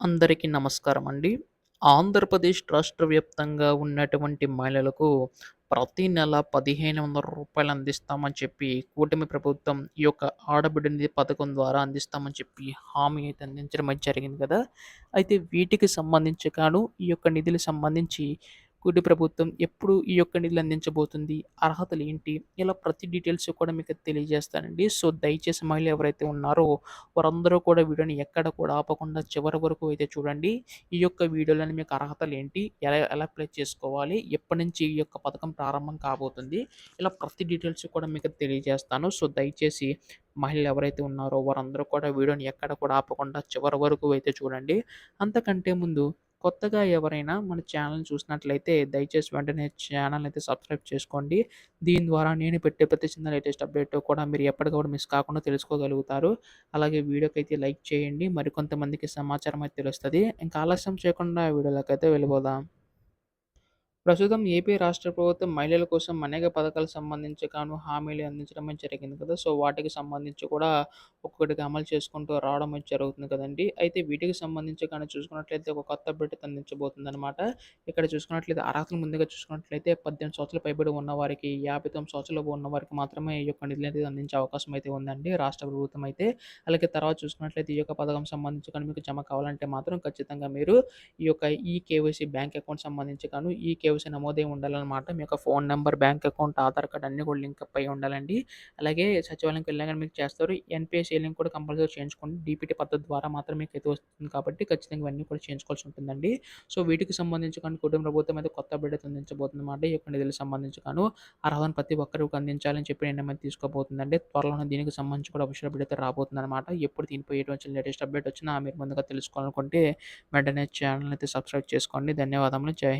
అందరికీ నమస్కారం అండి. ఆంధ్రప్రదేశ్ రాష్ట్ర వ్యాప్తంగా ఉన్నటువంటి మహిళలకు ప్రతి నెల పదిహేను వందల రూపాయలు అందిస్తామని చెప్పి కూటమి ప్రభుత్వం ఈ యొక్క ఆడబిడ్డ నిధి పథకం ద్వారా అందిస్తామని చెప్పి హామీ అయితే అందించడం అయితే జరిగింది కదా! అయితే వీటికి సంబంధించి కాను ఈ యొక్క నిధులకు సంబంధించి కూడి ప్రభుత్వం ఎప్పుడు ఈ యొక్క నిధులు అందించబోతుంది? అర్హతలు ఏంటి? ఇలా ప్రతి డీటెయిల్స్ కూడా మీకు తెలియజేస్తానండి. సో, దయచేసి మహిళలు ఎవరైతే ఉన్నారో వారందరూ కూడా వీడియోని ఎక్కడ కూడా ఆపకుండా చివరి వరకు అయితే చూడండి. ఈ యొక్క వీడియోలోని మీకు అర్హతలు ఏంటి? ఎలా ఎలా అప్లై చేసుకోవాలి? ఎప్పటి నుంచి ఈ యొక్క పథకం ప్రారంభం కాబోతుంది? ఇలా ప్రతి డీటెయిల్స్ కూడా మీకు తెలియజేస్తాను. సో, దయచేసి మహిళలు ఎవరైతే ఉన్నారో వారందరూ కూడా వీడియోని ఎక్కడ కూడా ఆపకుండా చివరి వరకు అయితే చూడండి. అంతకంటే ముందు కొత్తగా ఎవరైనా మన ఛానల్ చూసినట్లయితే దయచేసి వెంటనే ఛానల్ అయితే సబ్స్క్రైబ్ చేసుకోండి. దీని ద్వారా నేను పెట్టే ప్రతి చిన్న లేటెస్ట్ అప్డేట్ కూడా మీరు ఎప్పటికప్పుడు మిస్ కాకుండా తెలుసుకోగలుగుతారు. అలాగే వీడియోకైతే లైక్ చేయండి. మరికొంతమందికి సమాచారం అయితే తెలుస్తుంది ఇంకా ఆలస్యం చేయకుండా వీడియోలోకైతే వెళ్ళిపోదాం. ప్రస్తుతం ఏపీ రాష్ట్ర ప్రభుత్వం మహిళల కోసం అనేక పథకాలు సంబంధించి గాను హామీలు అందించడం జరిగింది కదా! సో, వాటికి సంబంధించి కూడా ఒక్కొక్కటిగా అమలు చేసుకుంటూ రావడం జరుగుతుంది కదండి అయితే వీటికి సంబంధించి కానీ చూసుకున్నట్లయితే ఒక కొత్త బిడ్డ అందించబోతుంది అనమాట ఇక్కడ చూసుకున్నట్లయితే అర్హతలు ముందుగా చూసుకున్నట్లయితే 18 సంవత్సరాలు పైబడి ఉన్న వారికి యాభై సంవత్సరాలు ఉన్న వారికి మాత్రమే ఈ యొక్క నిధులు అనేది అందించే అవకాశం అయితే ఉందండి రాష్ట్ర ప్రభుత్వం అయితే. అలాగే తర్వాత చూసుకున్నట్లయితే ఈ యొక్క పథకం సంబంధించి కానీ మీకు జమ కావాలంటే మాత్రం ఖచ్చితంగా మీరు ఈ యొక్క ఈ కేవైసీ బ్యాంక్ అకౌంట్ సంబంధించి కాను ఈ కేవైసీ ఈకేవైసీ నమోదై ఉండాలన్నమాట మీ యొక్క phone number bank account, Aadhaar card అన్నీ కూడా లింక్ అయి ఉండాలండి. అలాగే సచివాలయంకి వెళ్ళినా మీకు చేస్తారు. ఎన్‌పీఎస్ లింక్ కూడా కంపల్సరీ చేయించుకోండి. డిపిటి పద్ధతి ద్వారా మాత్రం మీకు అయితే వస్తుంది కాబట్టి ఖచ్చితంగా ఇవన్నీ కూడా చేయించుకోవాల్సి ఉంటుందండి. సో, వీటికి సంబంధించి కానీ కుటుంబ ప్రభుత్వం అయితే కొత్త అప్డేట్ అందించబోతుంది అన్నమాట ఈ యొక్క నిధులకు సంబంధించి కాను అర్హతను ప్రతి ఒక్కరికి అందించాలని చెప్పి నిర్ణయం తీసుకోబోతుందండి. త్వరలోనే దీనికి సంబంధించి కూడా అఫీషియల్ బిడ్డ అయితే రాబోతుందన్నమాట. ఎప్పుడు దీనిపై ఎటువంటి లేటెస్ట్ అప్డేట్ వచ్చినా మీరు ముందుగా తెలుసుకోవాలనుకుంటే వెంటనే ఛానల్ అయితే సబ్స్క్రైబ్ చేసుకోండి. ధన్యవాదములు. జై హింద్.